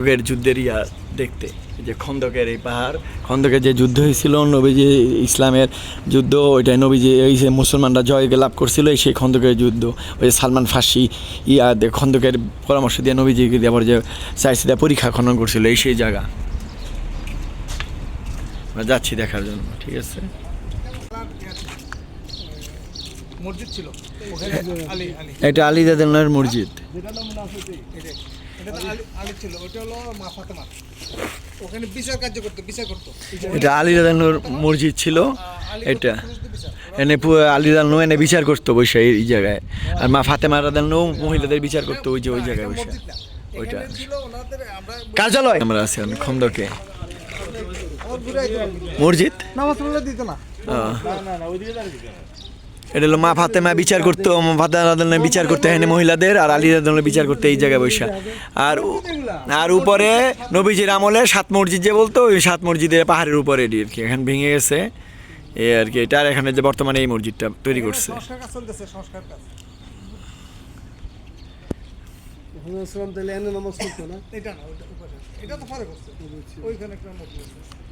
খন্দকের যুদ্ধের ইয়া দেখতে যে খন্দকের এই পাহাড় খন্দকের যে যুদ্ধ হয়েছিল নবীজি ইসলামের যুদ্ধ ওইটাই নবীজি এই যে মুসলমানরা জয় লাভ করছিল এই সেই খন্দকের যুদ্ধ। ওই যে সালমান ফাঁসি ইয়া খন্দকের পরামর্শ দিয়ে নবীজি আবার যে চাইছে পরীক্ষা খনন করছিল এই সেই জায়গা। আমরা যাচ্ছি দেখার জন্য ঠিক আছে? মসজিদ ছিল। এটা আলী দাদার মসজিদ। এটা তো আলী আলী ছিল ওটা হলো মা ফাতেমা। ওখানে বিচার কার্য করতো বিচার করতো। এটা আলী দাদার মসজিদ ছিল এটা। এনে আলী দানো এনে বিচার করতো বসে এই জায়গায়। আর মা ফাতেমা দানো মহিলাদের বিচার করতো ওই যে ওই জায়গায় বসে। ওইটা। কার্যালয়। আমরা আছি খন্দকে। মসজিদ? নামাজ পড়লে দিত না। এটা হলো মা ফাতেমা বিচার করতো মা ফাতেমা বিচার করতে এখানে মহিলাদের আর আলী দানো বিচার করতে এই জায়গায় বসে। আর আর উপরে নবীজির আমলে সাত মসজিদ যে বলতো ওই সাত মসজিদের পাহাড়ের উপরে এটি আর কি এখন ভেঙে গেছে। এ আর কি এটা আর এখানে যে বর্তমানে এই মসজিদটা তৈরি করছে। এটা না এটা তো পরে করছে। ওইখানে একটা মসজিদ আছে